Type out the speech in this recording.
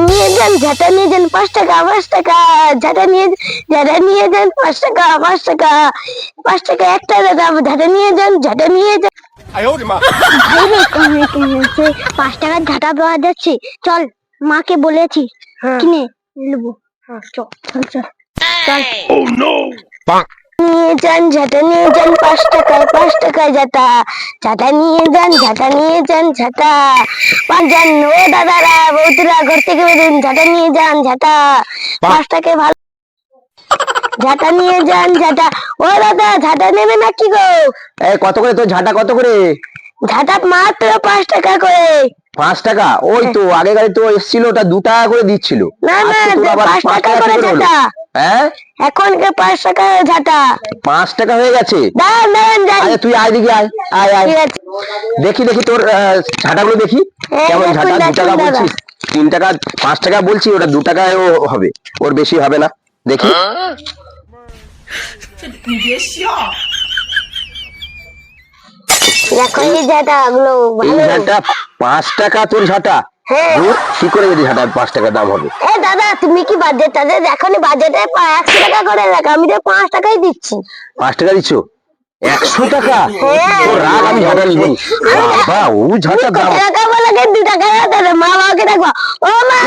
নিয়ে যান ঝাঁটা নিয়ে যান পাঁচ টাকা পাঁচ টাকা ঝাঁটা নিয়ে ঝাঁটা নিয়ে যান পাঁচ টাকা পাঁচ টাকা পাঁচ টাকা একটা দাদা ঝাঁটা নিয়ে যান ঝাঁটা নিয়ে যান। পাঁচ টাকার ঝাঁটা পাওয়া যাচ্ছে। চল মাকে বলেছি হ্যাঁ। কিনে নেব। হ্যাঁ, চল চল চল। oh, নিয়ে যান ঝাঁটা নিয়ে যান পাঁচ টাকা পাঁচ টাকা ঝাঁটা। ঝাঁটা নিয়ে যান ঝাঁটা নিয়ে যান ঝাঁটা। পাঁচ যান ও দাদারা বৌদিরা ঘর থেকে বেরুন ঝাঁটা নিয়ে যান ঝাঁটা। পাঁচ টাকা ভালো। ঝাঁটা নিয়ে যান ঝাঁটা। ও দাদা ঝাঁটা নেবে গো? কত করে তোর ঝাঁটা কত করে? ঝাঁটা মাত্র পাঁচ টাকা করে। পাঁচ টাকা? ওই তো আগেকারে তো এসেছিল ওটা দু টাকা করে দিচ্ছিল। না না পাঁচ টাকা করে ঝাঁটা। হ্যাঁ? এখন পাঁচ ঝাঁটা? পাঁচ টাকা হয়ে গেছে? আচ্ছা, তুই আয় দেখি দেখি দেখি তোর দেখি। তিন টাকা পাঁচ টাকা বলছি ওটা দু টাকায়ও হবে। ওর বেশি হবে না। দেখি। পাঁচ টাকা তোর ঝাঁটা। দূর শিকরে যদি হাটার পাঁচ টাকা দাম হবে হ্যাঁ দাদা তুমি কি বাজেট টাজেট এখন বাজেটে একশো টাকা করে রাখো আমি তো পাঁচ টাকাই দিচ্ছি পাঁচ টাকা দিচ্ছ একশো টাকা রাগ আমি ঝাঁটা নিবো বাবা ও ঝাঁটা দাম টাকা বলে কে দু টাকা দাদা মা বাবাকে দেখবা ও মা